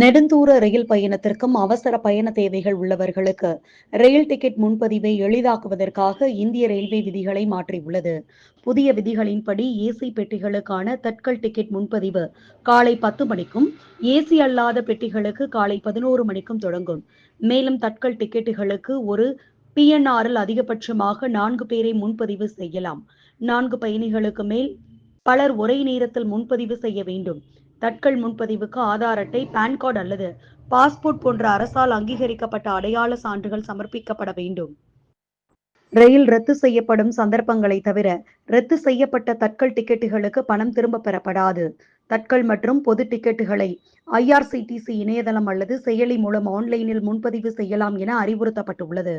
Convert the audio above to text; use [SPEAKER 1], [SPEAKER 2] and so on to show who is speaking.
[SPEAKER 1] நெடுந்தூர ரயில் பயணத்திற்கும் அவசர பயண தேவைகள் உள்ளவர்களுக்கு ரயில் டிக்கெட் முன்பதிவை எளிதாக்குவதற்காக இந்திய ரயில்வே விதிகளை மாற்றியுள்ளது. புதிய விதிகளின்படி ஏசி பெட்டிகளுக்கான தட்கல் டிக்கெட் முன்பதிவு காலை பத்து மணிக்கும் ஏசி அல்லாத பெட்டிகளுக்கு காலை பதினோரு மணிக்கும் தொடங்கும். மேலும் தட்கல் டிக்கெட்டுகளுக்கு ஒரு பிஎன்ஆரில் அதிகபட்சமாக நான்கு பேரை முன்பதிவு செய்யலாம். நான்கு பயணிகளுக்கு மேல் பலர் ஒரே நேரத்தில் முன்பதிவு செய்ய வேண்டும். தட்கல் முன்பதிவுக்கு ஆதார் அட்டை பான் கார்டு அல்லது பாஸ்போர்ட் போன்ற அரசால் அங்கீகரிக்கப்பட்ட அடையாள சான்றுகள் சமர்ப்பிக்கப்பட வேண்டும். ரயில் ரத்து செய்யப்படும் சந்தர்ப்பங்களை தவிர ரத்து செய்யப்பட்ட தட்கல் டிக்கெட்டுகளுக்கு பணம் திரும்ப பெறப்படாது. தட்கல் மற்றும் பொது டிக்கெட்டுகளை ஐஆர்சிடிசி இணையதளம் அல்லது செயலி மூலம் ஆன்லைனில் முன்பதிவு செய்யலாம் என அறிவுறுத்தப்பட்டுள்ளது.